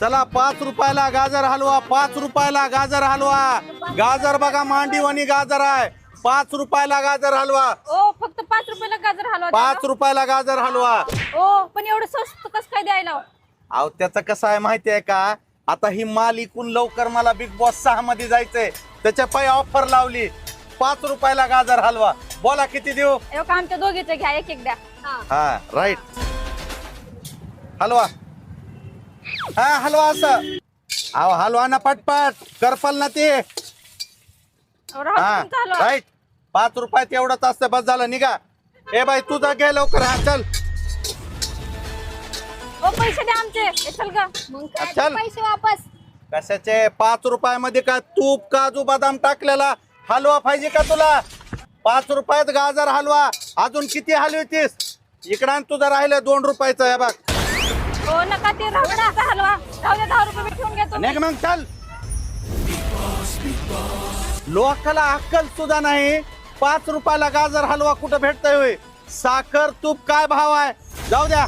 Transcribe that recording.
चला पाच रुपयाला गाजर हलवा पाच रुपयाला गाजर हलवा. गाजर बघा मांडीवानी गाजर आहे. पाच रुपयाला गाजर हलवा. ओ फक्त पाच रुपयाला गाजर हलवा पाच रुपयाला गाजर हलवा. ओ पण एवढं स्वस्त कसं काय द्यायला? अहो त्याचं कसं आहे माहिती आहे का? आता ही माल इकून लवकर मला बिग बॉस सहा मध्ये जायचंय. त्याच्या पायी ऑफर लावली. पाच रुपयाला गाजर हलवा. बोला किती देऊ? एवढं आमच्या दोघीचे घ्या एक एक द्या. हा. राईट हलवा. हा हलवा असं. अहो हलवा ना पटपट. करफल ना ते. हा राईट. पाच रुपयात एवढंच असतं बस झालं निघा. ए बाई तुझा घे लवकर. हा चल. ओ पैसे द्या आमचे. ए, चल ग. मग काय चल. ते पैसे वापस. कशाचे? पाच रुपयामध्ये का तूप काजू बदाम टाकलेला? हलवा पाहिजे का तुला? पाच रुपयात गाजर हलवा. अजून किती हलवतीस इकडं तुझं राहिलं दोन रुपयाचं आहे बघ. हो नका ते राहू हलवा. राहू दे दहा रुपये मी ठेवून घेतो. निघ मग? चल. लोकाला अक्कल सुद्धा नाही. पाच रुपयाला गाजर हलवा कुठं भेटतोय होय? साखर तूप काय भाव आहे? जाऊ द्या.